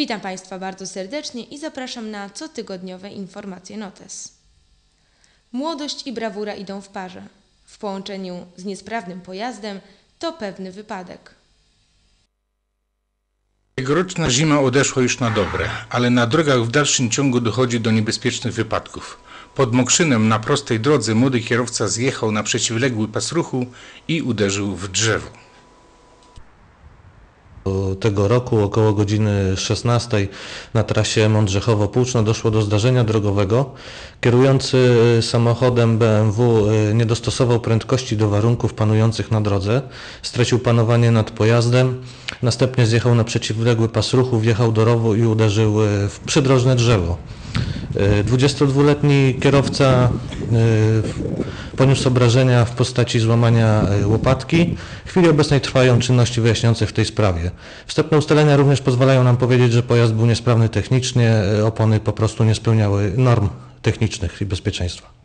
Witam Państwa bardzo serdecznie i zapraszam na cotygodniowe informacje Notes. Młodość i brawura idą w parze. W połączeniu z niesprawnym pojazdem to pewny wypadek. Tegoroczna zima odeszła już na dobre, ale na drogach w dalszym ciągu dochodzi do niebezpiecznych wypadków. Pod Mokrzynem na prostej drodze młody kierowca zjechał na przeciwległy pas ruchu i uderzył w drzewo. Tego roku około godziny 16 na trasie Mądrzechowo-Płuczno doszło do zdarzenia drogowego. Kierujący samochodem BMW y, nie dostosował prędkości do warunków panujących na drodze, stracił panowanie nad pojazdem, następnie zjechał na przeciwległy pas ruchu, wjechał do rowu i uderzył y, w przydrożne drzewo. Y, 22-letni kierowca y, poniósł obrażenia w postaci złamania y, łopatki. W chwili obecnej trwają czynności wyjaśniające w tej sprawie. Wstępne ustalenia również pozwalają nam powiedzieć, że pojazd był niesprawny technicznie, y, opony po prostu nie spełniały norm technicznych i bezpieczeństwa.